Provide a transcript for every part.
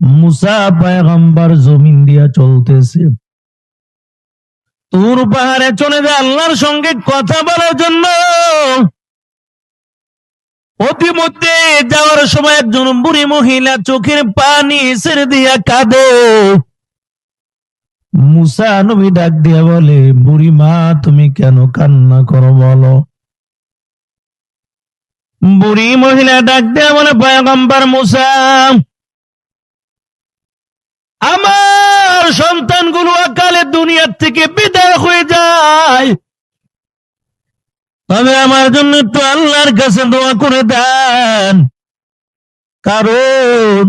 মুসা পায়গম্বর জমিন দিয়া চলতেছে। তোর পাহাড়ে চলে যায় আল্লাহর সঙ্গে কথা বলার জন্য। অতিমধ্যে যাওয়ার সময় একজন বুড়ি মহিলা চোখের পানি ছেড়ে দিয়া কাঁদে। মুসা নবী ডাক দিয়া বলে, বুড়ি মা, তুমি কেন কান্না করো বলো? বুড়ি মহিলা ডাক দেয়া বলে, পয়গম্বর মুসা আমার সন্তানগুলো অকালে দুনিয়ার থেকে বিদায় হয়ে যায়। তবে আমার জন্য একটু আল্লাহর কাছে দোয়া করে দেন। কারণ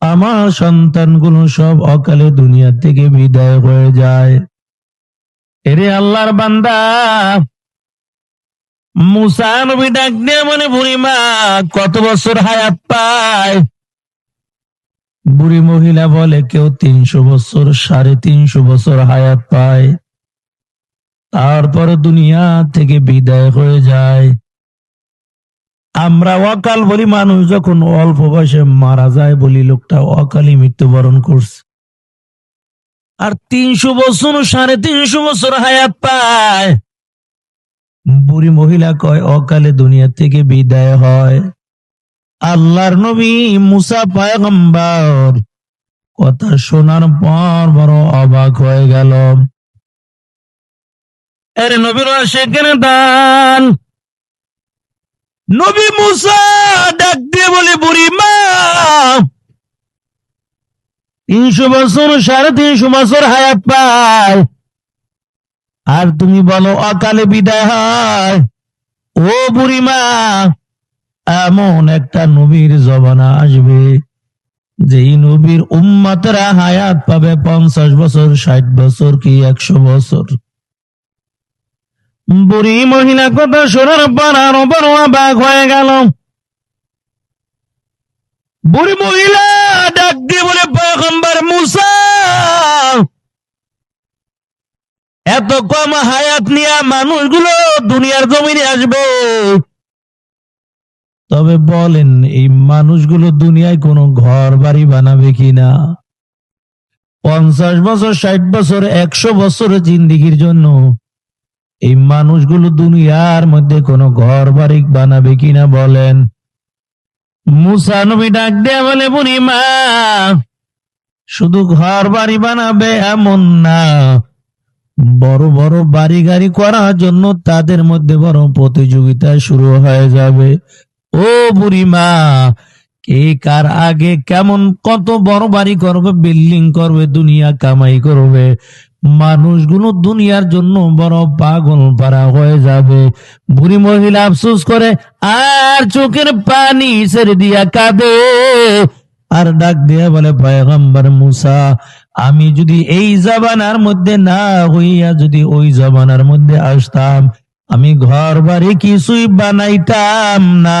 আমার সন্তানগুলো সব অকালে দুনিয়া থেকে বিদায় হয়ে যায়। এরে আল্লাহর বান্দা, মুসা নবী ডাক দিয়ে মনে বুড়িমা কত বছর হায়াত পায়? বুড়ি মহিলা বলে, কেউ তিনশো বছর, সাড়ে তিনশো বছর হায়াত পায়। তারপর দুনিয়া থেকে বিদায় হয়ে যায়। আমরা অকাল বলি মানুষ, যখন অল্প বয়সে মারা যায় বলি লোকটা অকালই মৃত্যুবরণ করছে। আর তিনশো বছর, সাড়ে তিনশো বছর হায়াত পায়। বুড়ি মহিলা কয়, অকালে দুনিয়া থেকে বিদায় হয়। আল্লাহর নবী মুসা পায়গম্বর। কথা শোনার পর বড় অবাক হয়ে গেল। সেখানে নবী ডাক বলে, বুড়ি মা সাড়ে তিনশো হায়াত পায়। আর তুমি বলো, অকালে বিদায় হয়। ও বুড়িমা এমন একটা নবীর জবানা আসবে যেই নবীর উম্মাতেরা হায়াত পাবে পঞ্চাশ বছর, ষাট বছর কি একশো বছর? বুড়ি মহিলা কথা শোনার পর আরও বড় অবাক হয়ে গেল। বুড়ি মহিলা ডাক দিয়ে বলে, পয়গম্বর মুসা, এত কম হায়াত নিয়ে মানুষগুলো দুনিয়ার জমিনে আসবে। তবে বলেন, এই মানুষগুলো দুনিয়ায় কোনো ঘর বাড়ি বানাবে কিনা? পঞ্চাশ বছর, ষাট বছর, একশো বছর জিন্দিগির জন্য এই মানুষগুলো দুনিয়ার মধ্যে কোনো ঘর বাড়ি বানাবে কিনা বলেন? মুসা নবী ডাক দেয়া বলে বুড়িমা শুধু ঘর বাড়ি বানাবে এমন না। বড় বড় বাড়ি গাড়ি করার জন্য তাদের মধ্যে বড় প্রতিযোগিতা শুরু হয়ে যাবে। ও বুড়িমা কে কার আগে কেমন কত বড় বাড়ি করবে, বিল্ডিং করবে, দুনিয়া কামাই করবে। মানুষগুলো দুনিয়ার জন্য বড় পাগল পারা হয়ে যাবে। বুড়ি মহিলা আফসোস করে, আর চোখের পানি ছেড়ে দিয়া কাঁদে। আর ডাক দিয়া বলে, পয়গম্বর মুসা, আমি যদি এই জবানার মধ্যে না হইয়া যদি ওই জবানার মধ্যে আসতাম আমি ঘর বাড়ি কিছুই বানাইতাম না।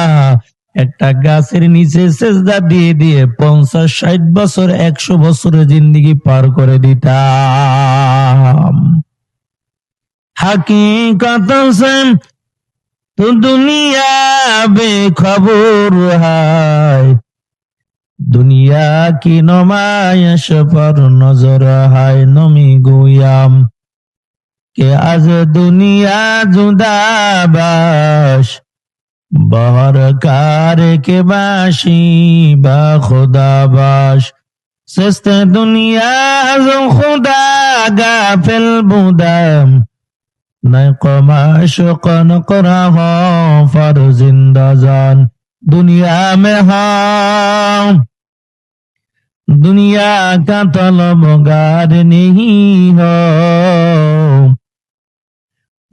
একটা গাছের নিচে সেজদা দিয়ে দিয়ে পঞ্চাশ ষাট বছর, একশো বছরের জিন্দিগি পার করে দিতাম। হাকিকত তো দুনিয়া বেখবর হায়। দুনিয়া কি নমায়শ পর নজর হায়, নমি গুয়াম কে আজ দুনিয়া জুদাবাস? বহর কার কে বাসি বা খুদাবাস? সস্ত দুনিয়া জো খুদা গাফিল বুদাম। নাই কমাশ কন করা হ ফর জিন্দা জান। দুনিয়া মে হাম। দুনিয়া কা তলব গার নেহি হয়